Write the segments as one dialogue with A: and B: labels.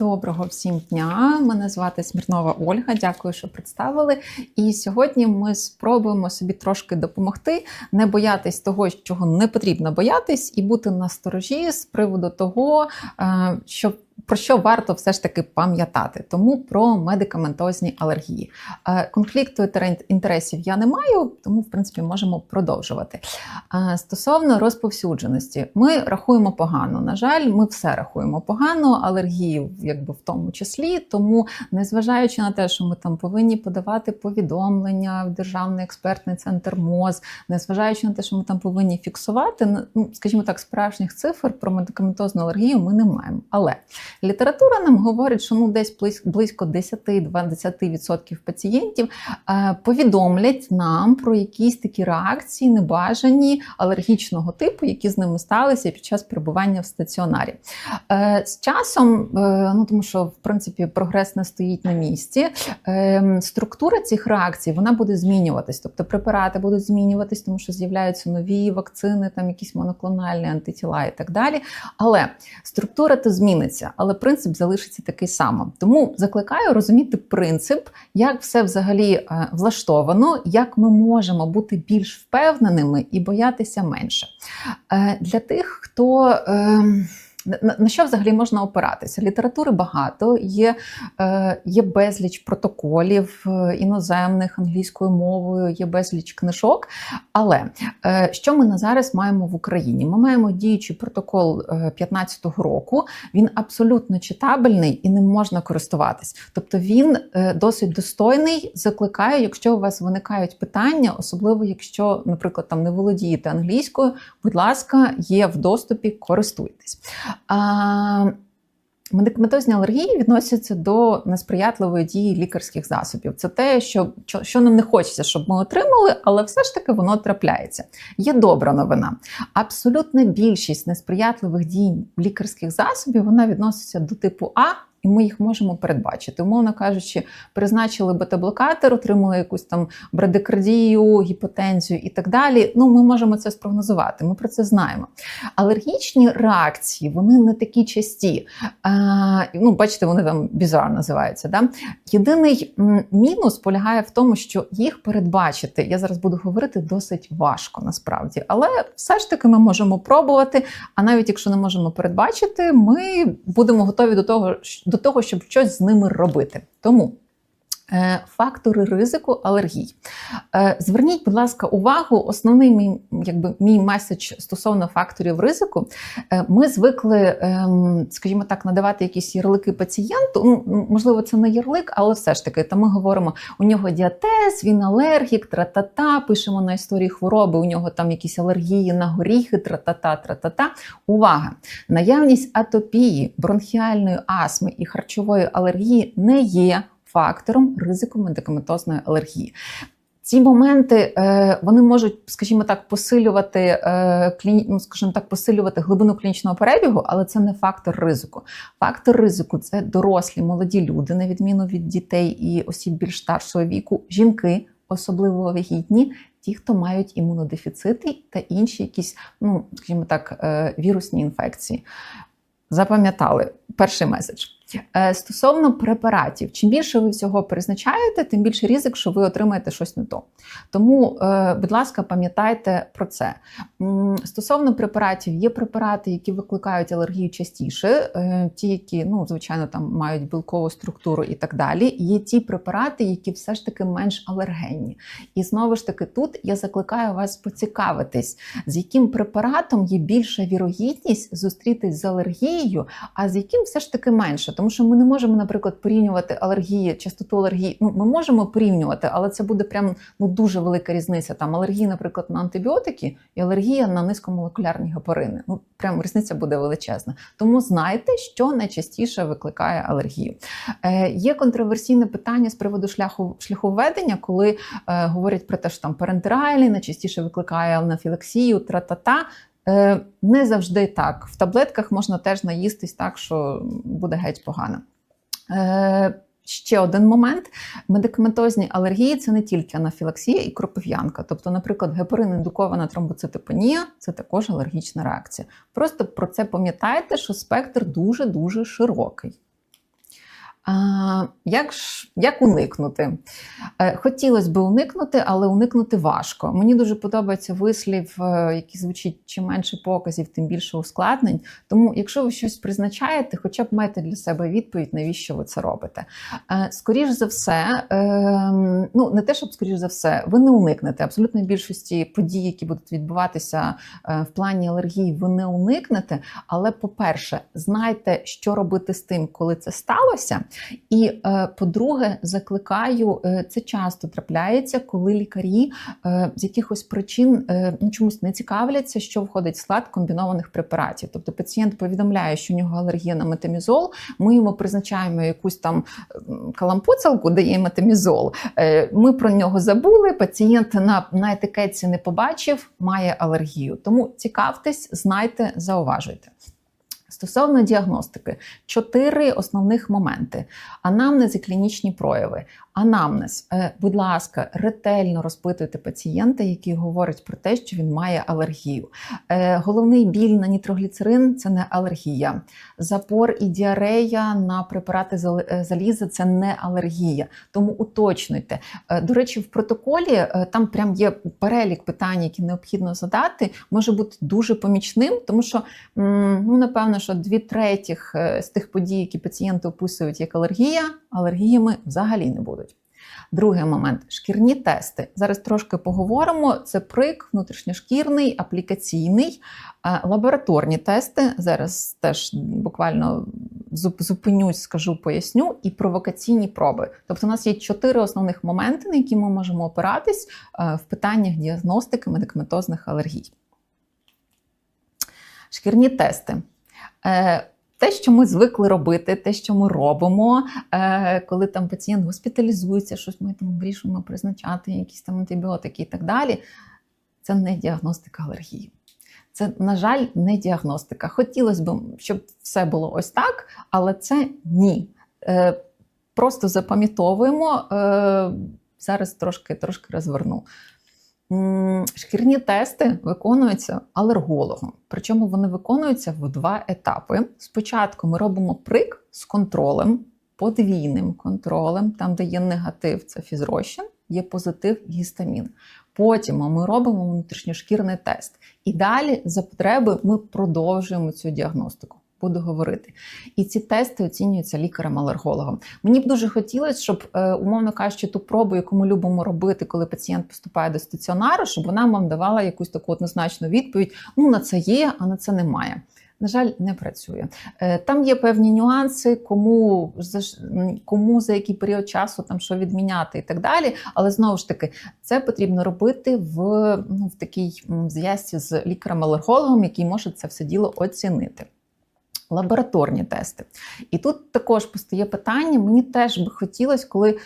A: Доброго всім дня! Мене звати Смірнова Ольга. Дякую, що представили. І сьогодні ми спробуємо собі трошки допомогти, не боятись того, чого не потрібно боятись, і бути на сторожі з приводу того, щоб що. Про що варто все ж таки пам'ятати, тому про медикаментозні алергії. Е, Конфлікту інтересів я не маю, тому в принципі можемо продовжувати. Е, Стосовно розповсюдженості, ми рахуємо погано. На жаль, ми все рахуємо погано, алергії, якби в тому числі. Тому, незважаючи на те, що ми там повинні подавати повідомлення в Державний експертний центр МОЗ, незважаючи на те, що ми там повинні фіксувати, ну скажімо так, справжніх цифр про медикаментозну алергію ми не маємо. Але Література нам говорить, що ну десь близько 10-20% пацієнтів е, повідомлять нам про якісь такі реакції, небажані алергічного типу, які з ними сталися під час перебування в стаціонарі. Е, з часом, е, ну тому що в принципі прогрес не стоїть на місці, структура цих реакцій вона буде змінюватись, тобто препарати будуть змінюватись, тому що з'являються нові вакцини, там якісь моноклональні антитіла і так далі. Але структура то зміниться але принцип залишиться такий самий. Тому закликаю розуміти принцип, як все взагалі е, влаштовано, як ми можемо бути більш впевненими і боятися менше. Е, для тих, хто ем, на що взагалі можна опиратися? Літератури багато, є е, є безліч протоколів е, іноземних англійською мовою, є безліч книжок. Але е, що ми на зараз маємо в Україні? Ми маємо діючий протокол 2015 року. Він абсолютно читабельний і ним можна користуватись. Тобто він досить достойний. Закликаю, якщо у вас виникають питання, особливо якщо, наприклад, там не володієте англійською, будь ласка, є в доступі, користуйтесь. Медикаментозні алергії відносяться до несприятливої дії лікарських засобів. Це те, що що нам не хочеться, щоб ми отримали, але все ж таки воно трапляється. Є добра новина. Абсолютна більшість несприятливих дій лікарських засобів вона відноситься до типу А і ми їх можемо передбачити. Умовно кажучи, призначили бета-блокатор, отримали якусь там брадикардію, гіпотензію і так далі. Ну, ми можемо це спрогнозувати. Ми про це знаємо. Алергічні реакції вони не такі часті. А, ну, Бачите, вони там бізар називаються. Да? Єдиний мінус полягає в тому, що їх передбачити, я зараз буду говорити, досить важко насправді. Але все ж таки ми можемо пробувати. А навіть якщо не можемо передбачити, ми будемо готові до того, до того, щоб щось з ними робити. Тому фактори ризику алергій. Е, зверніть, будь ласка, увагу, основний мій якби, мій меседж стосовно факторів ризику. Е, ми звикли, ем, скажімо так, надавати якісь ярлики пацієнту. Ну, Можливо, це не ярлик, але все ж таки, то ми говоримо, у нього діатез, він алергік, тра-та-та, пишемо на історії хвороби, у нього там якісь алергії на горіхи, тра-та-та, тра-та-та. Увага! Наявність атопії, бронхіальної астми і харчової алергії не є фактором ризику медикаментозної алергії. Ці моменти е, вони можуть, скажімо так, посилювати е, ну, скажімо так, посилювати глибину клінічного перебігу, але це не фактор ризику. Фактор ризику це дорослі молоді люди, на відміну від дітей і осіб більш старшого віку, жінки, особливо вагітні, ті, хто мають імунодефіцити та інші якісь, ну скажімо так, е, вірусні інфекції. Запам'ятали перший меседж. Е, стосовно препаратів, чим більше ви всього призначаєте, тим більше ризик, що ви отримаєте щось не то. Тому, е, будь ласка, пам'ятайте про це. Стосовно препаратів, є препарати, які викликають алергію частіше, е, ті, які, ну, звичайно, там мають білкову структуру і так далі. Є ті препарати, які все ж таки менш алергенні. І знову ж таки, тут я закликаю вас поцікавитись, з яким препаратом є більша вірогідність зустрітись з алергією, а з яким все ж таки менше. Тому що ми не можемо, наприклад, порівнювати алергії, частоту алергії. Ну, ми можемо порівнювати, але це буде прям ну дуже велика різниця. Там алергії, наприклад, на антибіотики і алергія на низькомолекулярні гепарини. Ну прям різниця буде величезна. Тому знайте, що найчастіше викликає алергію. Е, Є контроверсійне питання з приводу шляху шляху введення, коли е, говорять про те, що там парентеральний найчастіше викликає анафілаксію, тра-та-та. Е, не завжди так. В таблетках можна теж наїстись так, що буде геть погано. Е, ще один момент: медикаментозні алергії це не тільки анафілаксія і кропив'янка. Тобто, наприклад, гепарин-індукована тромбоцитопенія це також алергічна реакція. Просто про це пам'ятайте, що спектр дуже-дуже широкий. Як ж як уникнути? Е, Хотілося б уникнути, але уникнути важко. Мені дуже подобається вислів, е, який звучить чим менше показів, тим більше ускладнень. Тому, якщо ви щось призначаєте, хоча б майте для себе відповідь, навіщо ви це робите. Е, Скоріш за все, е, ну не те, щоб скоріш за все, ви не уникнете. Абсолютно більшості подій, які будуть відбуватися в плані алергії, ви не уникнете. Але, по-перше, знайте, що робити з тим, коли це сталося. І е, по-друге, закликаю, е, це часто трапляється, коли лікарі е, з якихось причин ну, чомусь не цікавляться, що входить в склад комбінованих препаратів. Тобто пацієнт повідомляє, що у нього алергія на метамізол. Ми йому призначаємо якусь там калампуцалку, дає метамізол. Е, Ми про нього забули. Пацієнт на, на етикетці не побачив, має алергію. Тому цікавтесь, знайте, зауважуйте. Стосовно діагностики, чотири основних моменти: анамнез і клінічні прояви. Анамнез, Е, будь ласка, ретельно розпитуйте пацієнта, який говорить про те, що він має алергію. Е, Головний біль на нітрогліцерин це не алергія. Запор і діарея на препарати е, заліза це не алергія. Тому уточнюйте. Е, До речі, в протоколі там прям є перелік питань, які необхідно задати, може бути дуже помічним, тому що ну напевно, що дві третіх з тих подій, які пацієнти описують як алергія, алергіями взагалі не будуть. Другий момент шкірні тести. Зараз трошки поговоримо. Це прик, внутрішньошкірний, аплікаційний, Е, лабораторні тести. Зараз теж буквально зупинюсь, скажу, поясню, і провокаційні проби. Тобто, у нас є чотири основних моменти, на які ми можемо опиратись е, в питаннях діагностики медикаментозних алергій. Шкірні тести. Те, що ми звикли робити, те, що ми робимо, е, коли там пацієнт госпіталізується, щось ми там вирішуємо призначати, якісь там антибіотики і так далі, це не діагностика алергії. Це, на жаль, не діагностика. Хотілося б, щоб все було ось так, але це ні. Е, Просто запам'ятовуємо. Е, Зараз трошки, трошки розверну. Шкірні тести виконуються алергологом. Причому вони виконуються в два етапи. Спочатку ми робимо прик з контролем, подвійним контролем, там, де є негатив, це фізрозчин, є позитив гістамін. Потім ми робимо внутрішньошкірний тест. І далі, за потреби, ми продовжуємо цю діагностику. Буду говорити. І ці тести оцінюються лікарем-алергологом. Мені б дуже хотілося, щоб, е, умовно кажучи, ту пробу, яку ми любимо робити, коли пацієнт поступає до стаціонару, щоб вона вам давала якусь таку однозначну відповідь: ну на це є, а на це немає. На жаль, не працює. Е, Там є певні нюанси, кому за кому за який період часу там що відміняти і так далі. Але знову ж таки, це потрібно робити в, ну, в такій зв'язці з лікарем-алергологом, який може це все діло оцінити. Лабораторні тести. І тут також постає питання: мені теж би хотілося, коли.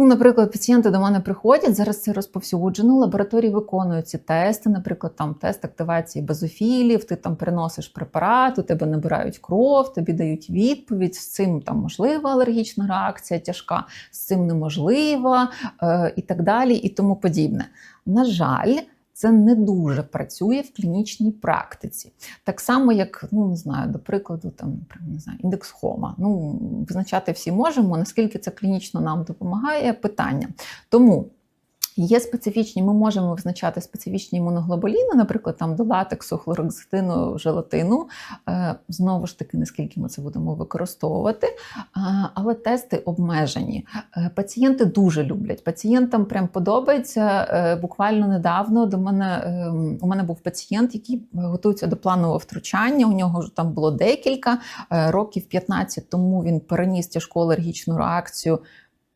A: Ну, наприклад, пацієнти до мене приходять, зараз це розповсюджено. Лабораторії виконують ці тести, наприклад, там тест активації базофілів, ти там переносиш препарат, у тебе набирають кров, тобі дають відповідь. З цим там можлива алергічна реакція тяжка, з цим неможлива е, і так далі, і тому подібне. На жаль, це не дуже працює в клінічній практиці. Так само, як, ну не знаю, до прикладу, там не знаю, індекс Хома. Ну, визначати всі можемо, наскільки це клінічно нам допомагає питання. Тому. Є специфічні, ми можемо визначати специфічні імуноглобуліни, наприклад, там до латексу, хлорокситину, желатину. Е, Знову ж таки, наскільки ми це будемо використовувати, але тести обмежені. Е, Пацієнти дуже люблять. Пацієнтам прям подобається. Е, Буквально недавно до мене е, у мене був пацієнт, який готується до планового втручання. У нього там було декілька Е, років 15 тому. Він переніс тяжку алергічну реакцію.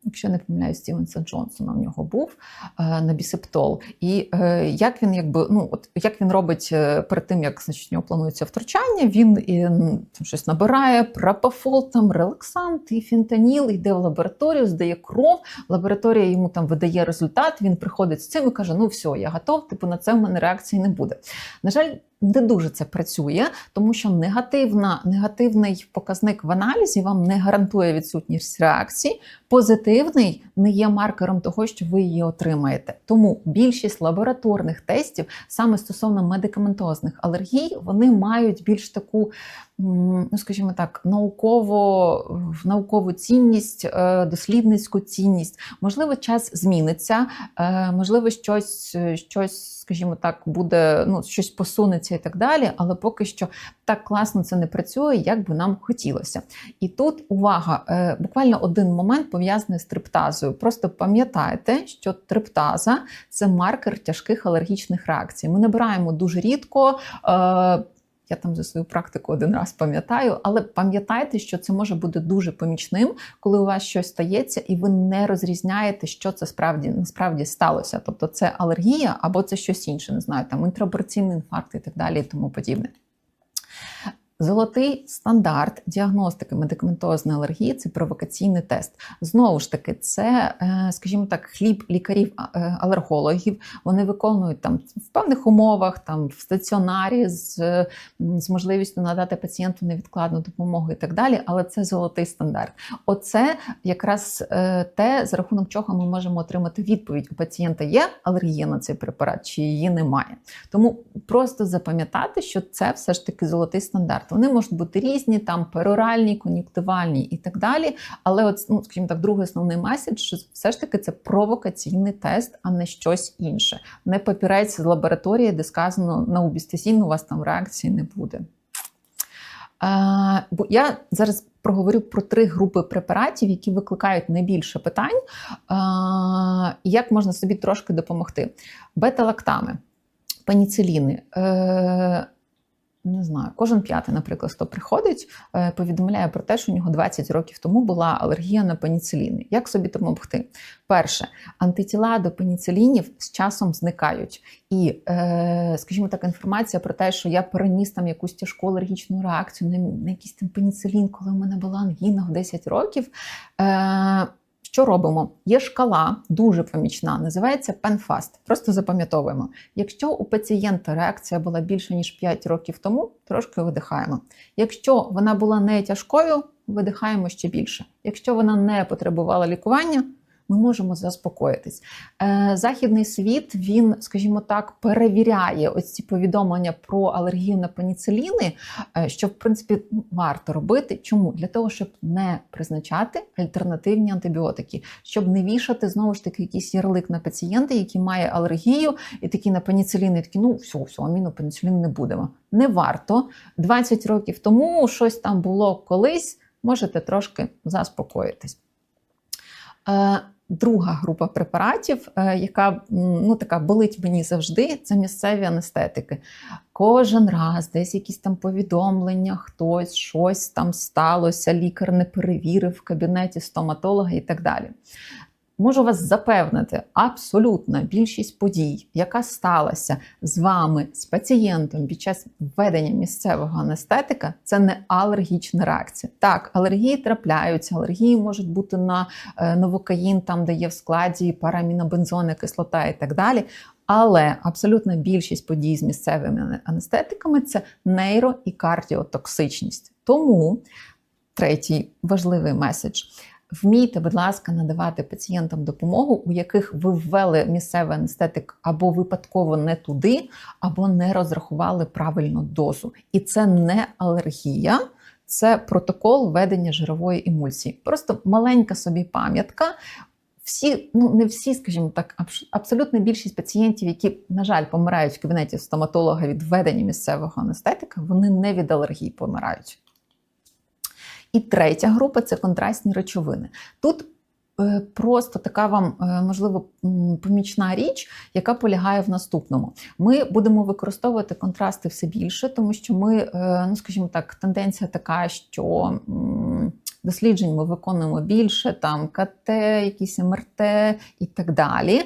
A: Якщо не помиляюсь, Стівенса Джонсона в нього був е, на бісептол. І е, як він якби ну от як він робить е, перед тим, як значить, у нього планується втручання, він і, там щось набирає, пропофол, там релаксант і фентаніл, йде в лабораторію, здає кров. Лабораторія йому там видає результат. Він приходить з цим і каже: Ну все, я готов, типу на це в мене реакції не буде. На жаль. Не дуже це працює, тому що негативна, негативний показник в аналізі вам не гарантує відсутність реакції. Позитивний не є маркером того, що ви її отримаєте. Тому більшість лабораторних тестів, саме стосовно медикаментозних алергій, вони мають більш таку ну скажімо так, науково наукову цінність, е, дослідницьку цінність. Можливо, час зміниться, е, можливо, щось, е, щось, скажімо так, буде ну щось посунеться і так далі. Але поки що так класно це не працює, як би нам хотілося. І тут увага, буквально один момент пов'язаний з триптазою. Просто пам'ятайте, що триптаза це маркер тяжких алергічних реакцій. Ми набираємо дуже рідко. Я там за свою практику один раз пам'ятаю, але пам'ятайте, що це може бути дуже помічним, коли у вас щось стається, і ви не розрізняєте, що це справді насправді сталося. Тобто це алергія або це щось інше, не знаю, там інтраопераційний інфаркт і так далі, і тому подібне. Золотий стандарт діагностики медикаментозної алергії це провокаційний тест. Знову ж таки, це, е, скажімо так, хліб лікарів-алергологів. Вони виконують там в певних умовах, там в стаціонарі з, з можливістю надати пацієнту невідкладну допомогу і так далі. Але це золотий стандарт. Оце якраз е, те, за рахунок чого ми можемо отримати відповідь: у пацієнта є алергія на цей препарат, чи її немає. Тому просто запам'ятати, що це все ж таки золотий стандарт. Вони можуть бути різні, там пероральні, кон'юктивальні і так далі. Але, от, ну, скажімо так, другий основний меседж, що все ж таки це провокаційний тест, а не щось інше. Не папірець з лабораторії, де сказано на убістезін у вас там реакції не буде. А, бо я зараз проговорю про три групи препаратів, які викликають найбільше питань, і як можна собі трошки допомогти. Бета-лактами, пеніциліни. Не знаю, кожен п'ятий, наприклад, хто приходить, е, повідомляє про те, що у нього 20 років тому була алергія на пеніциліни. Як собі допомогти? Перше, антитіла до пеніцилінів з часом зникають. І, е, скажімо так, інформація про те, що я переніс там якусь тяжку алергічну реакцію на, на якийсь там пеніцилін, коли в мене була ангіна в 10 років. Е, що робимо? Є шкала дуже помічна, називається PenFast. Просто запам'ятовуємо. Якщо у пацієнта реакція була більше ніж 5 років тому, трошки видихаємо. Якщо вона була не тяжкою, видихаємо ще більше. Якщо вона не потребувала лікування, ми можемо заспокоїтись. Е, західний світ він, скажімо так, перевіряє ось ці повідомлення про алергію на пеніциліни, е, що в принципі варто робити. Чому? Для того, щоб не призначати альтернативні антибіотики, щоб не вішати знову ж таки якийсь ярлик на пацієнта, який має алергію, і такі на пеніциліни, такі, ну все, все, амінопеніцилін не будемо. Не варто 20 років тому щось там було колись. Можете трошки заспокоїтись. Е, Друга група препаратів, е, яка ну така болить мені завжди, це місцеві анестетики. Кожен раз десь якісь там повідомлення, хтось щось там сталося, лікар не перевірив в кабінеті стоматолога і так далі. Можу вас запевнити, абсолютна більшість подій, яка сталася з вами, з пацієнтом під час введення місцевого анестетика, це не алергічна реакція. Так, алергії трапляються, алергії можуть бути на е, новокаїн, там де є в складі парамінобензонна кислота і так далі. Але абсолютна більшість подій з місцевими анестетиками це нейро і кардіотоксичність. Тому третій важливий меседж. Вмійте, будь ласка, надавати пацієнтам допомогу, у яких ви ввели місцевий анестетик або випадково не туди, або не розрахували правильну дозу. І це не алергія, це протокол ведення жирової емульсії. Просто маленька собі пам'ятка. Всі, ну не всі, скажімо так, абсолютна більшість пацієнтів, які, на жаль, помирають в кабінеті стоматолога від введення місцевого анестетика, вони не від алергії помирають. І третя група це контрастні речовини. Тут е, Просто така вам е, можливо помічна річ, яка полягає в наступному. Ми будемо використовувати контрасти все більше, тому що ми, е, ну скажімо так, тенденція така, що досліджень ми виконуємо більше, там КТ, якісь МРТ і так далі.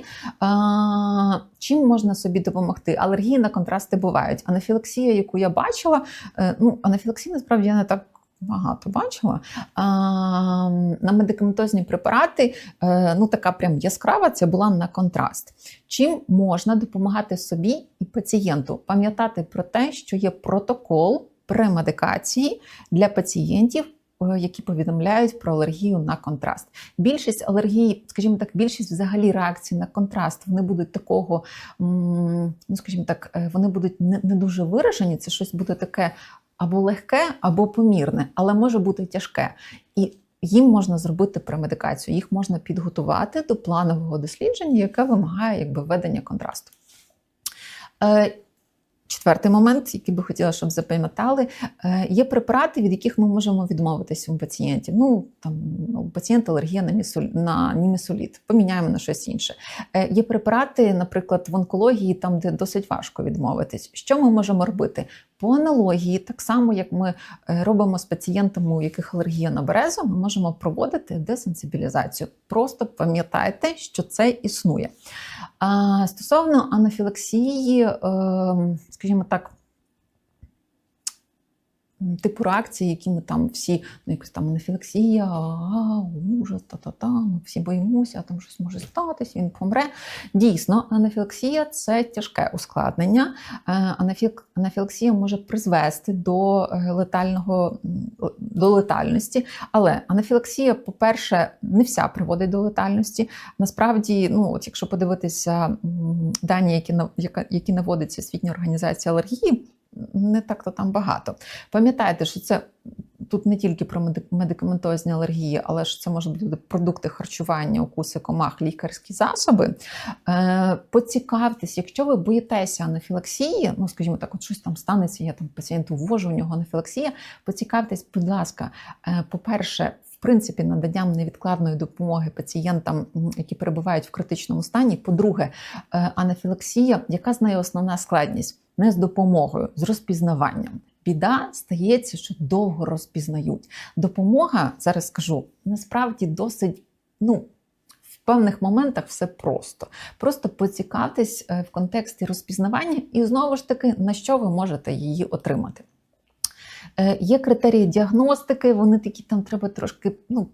A: Чим можна собі допомогти? Алергії на контрасти бувають. Анафілаксія, яку я бачила, ну анафілаксія насправді я не так багато бачила. А, На медикаментозні препарати, е, ну така прям яскрава, це була на контраст. Чим можна допомагати собі і пацієнту? Пам'ятати про те, що є протокол премедикації для пацієнтів які повідомляють про алергію на контраст. Більшість алергій, скажімо так, більшість взагалі реакцій на контраст, вони будуть такого, ну скажімо так, е, вони будуть не, не дуже виражені. Це щось буде таке або легке, або помірне, але може бути тяжке. І їм можна зробити премедикацію, їх можна підготувати до планового дослідження, яке вимагає якби, введення контрасту. Четвертий момент, який би хотіла, щоб запам'ятали, е, є препарати, від яких ми можемо відмовитися у пацієнтів. Ну там у пацієнта алергія на місоль на німесоліт, поміняємо на щось інше. Е, Є препарати, наприклад, в онкології, там де досить важко відмовитись. Що ми можемо робити? По аналогії, так само як ми е, робимо з пацієнтами, у яких алергія на березу, ми можемо проводити десенсибілізацію. Просто пам'ятайте, що це існує. А стосовно анафілаксії, е, скажімо так, типу реакції, які ми там всі, ну якось там анафілаксія, а, ужас, та-та-та, ми всі боїмося, там щось може статись, він помре. Дійсно, анафілаксія це тяжке ускладнення. Е, Анафілаксія може призвести до е, летального до летальності, але анафілаксія, по-перше, не вся приводить до летальності. Насправді, ну от якщо подивитися дані, які які наводить Світня організація алергії, не так то там багато. Пам'ятайте, що це тут не тільки про медик- медикаментозні алергії, але ж це можуть бути продукти харчування, укуси комах, лікарські засоби. Е, поцікавтесь, якщо ви боїтеся анафілаксії, ну скажімо так, от щось там станеться, я там пацієнту ввожу, у нього анафілаксія. Поцікавтесь, будь ласка, е, по-перше, принципі, наданням невідкладної допомоги пацієнтам, які перебувають в критичному стані. По-друге, е, анафілаксія, яка з нею основна складність? Не з допомогою, з розпізнаванням. Біда стається, що довго розпізнають. Допомога, зараз скажу, насправді досить, ну, в певних моментах все просто. Просто поцікавтесь е, в контексті розпізнавання, і знову ж таки, на що ви можете її отримати. Е, Є критерії діагностики, вони такі там треба трошки, ну.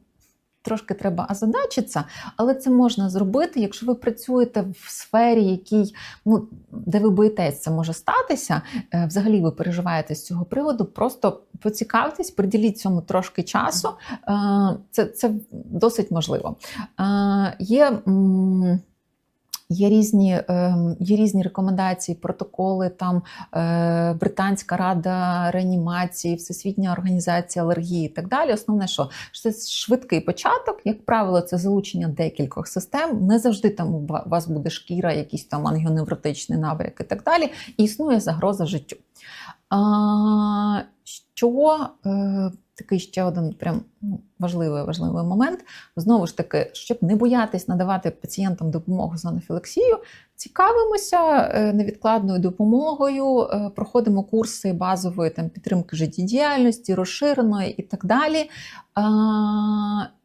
A: Трошки треба озадачитися, але це можна зробити, якщо ви працюєте в сфері, якій, ну, де ви боїтесь, це може статися. е, Взагалі ви переживаєте з цього приводу. Просто поцікавтесь, приділіть цьому трошки часу. Е, Це, це досить можливо. Є. Є різні, ем, є різні рекомендації, протоколи, там е, Британська рада реанімації, Всесвітня організація алергії і так далі. Основне, що це швидкий початок, як правило, це залучення декількох систем. Не завжди там у вас буде шкіра, якийсь там ангіоневротичний навики і так далі. І існує загроза життю. А, що е, такий ще один прям ну, важливий важливий момент. Знову ж таки, щоб не боятись надавати пацієнтам допомогу з анафілаксією, цікавимося е, невідкладною допомогою, е, проходимо курси базової там, підтримки життєдіяльності, розширеної і так далі. А,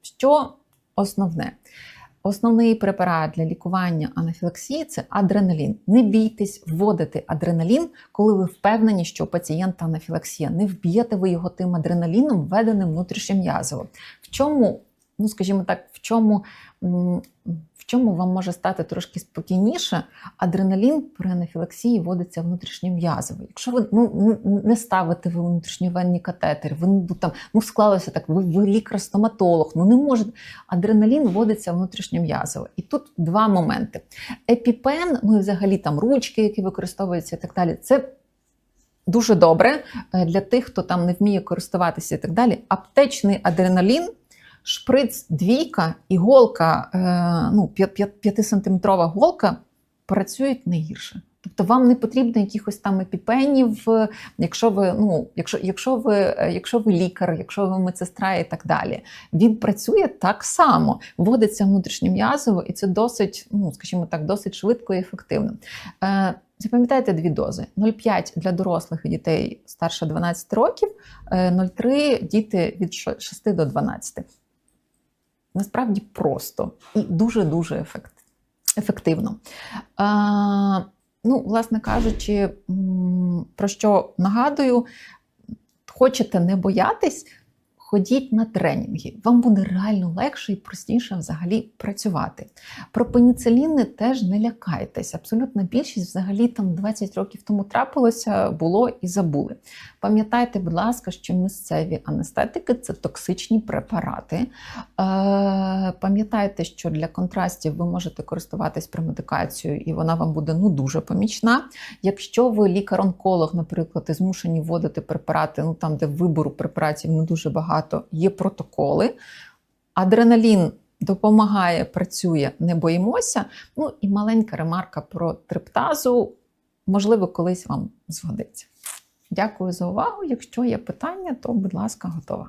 A: що основне? Основний препарат для лікування анафілаксії це адреналін. Не бійтесь вводити адреналін, коли ви впевнені, що у пацієнта анафілаксія. Не вб'єте ви його тим адреналіном, введеним внутрішнім м'язово. В чому, ну скажімо так, в чому, чому вам може стати трошки спокійніше? Адреналін при анафілаксії вводиться внутрішньом'язово. Якщо ви ну, не ставите ви внутрішньовенні катетери, ви ну, там ну склалося так, ви, ви лікар-стоматолог, ну не можете. Адреналін вводиться внутрішньом'язово. І тут два моменти. Епіпен, ну і взагалі там ручки, які використовуються, і так далі. Це дуже добре е, для тих, хто там не вміє користуватися і так далі. Аптечний адреналін. Шприц двійка, іголка, е, ну, 5-сантиметрова голка працюють не гірше. Тобто вам не потрібно якихось там епіпенів, е, якщо ви, ну, якщо, якщо, ви, е, якщо ви лікар, якщо ви медсестра і так далі. Він працює так само, вводиться внутрішньом'язово, і це досить, ну, скажімо так, досить швидко і ефективно. Е, Запам'ятайте дві дози: 0,5 для дорослих і дітей старше 12 років, е, 0,3 діти від 6 до 12. Насправді просто і дуже-дуже ефект, ефективно. А, ну, власне кажучи, про що нагадую, хочете не боятись, Ходіть на тренінги, вам буде реально легше і простіше взагалі працювати. Про пеніциліни теж не лякайтесь. Абсолютна більшість взагалі там 20 років тому трапилося, було і забули. Пам'ятайте, будь ласка, що місцеві анестетики це токсичні препарати. Е, Пам'ятайте, що для контрастів ви можете користуватись премедикацією, і вона вам буде ну дуже помічна. Якщо ви лікар-онколог, наприклад, і змушені вводити препарати, ну там, де вибору препаратів не дуже багато, є протоколи. Адреналін допомагає, працює, не боїмося. Ну і маленька ремарка про триптазу, можливо, колись вам згодиться. Дякую за увагу. Якщо є питання, то будь ласка, готова.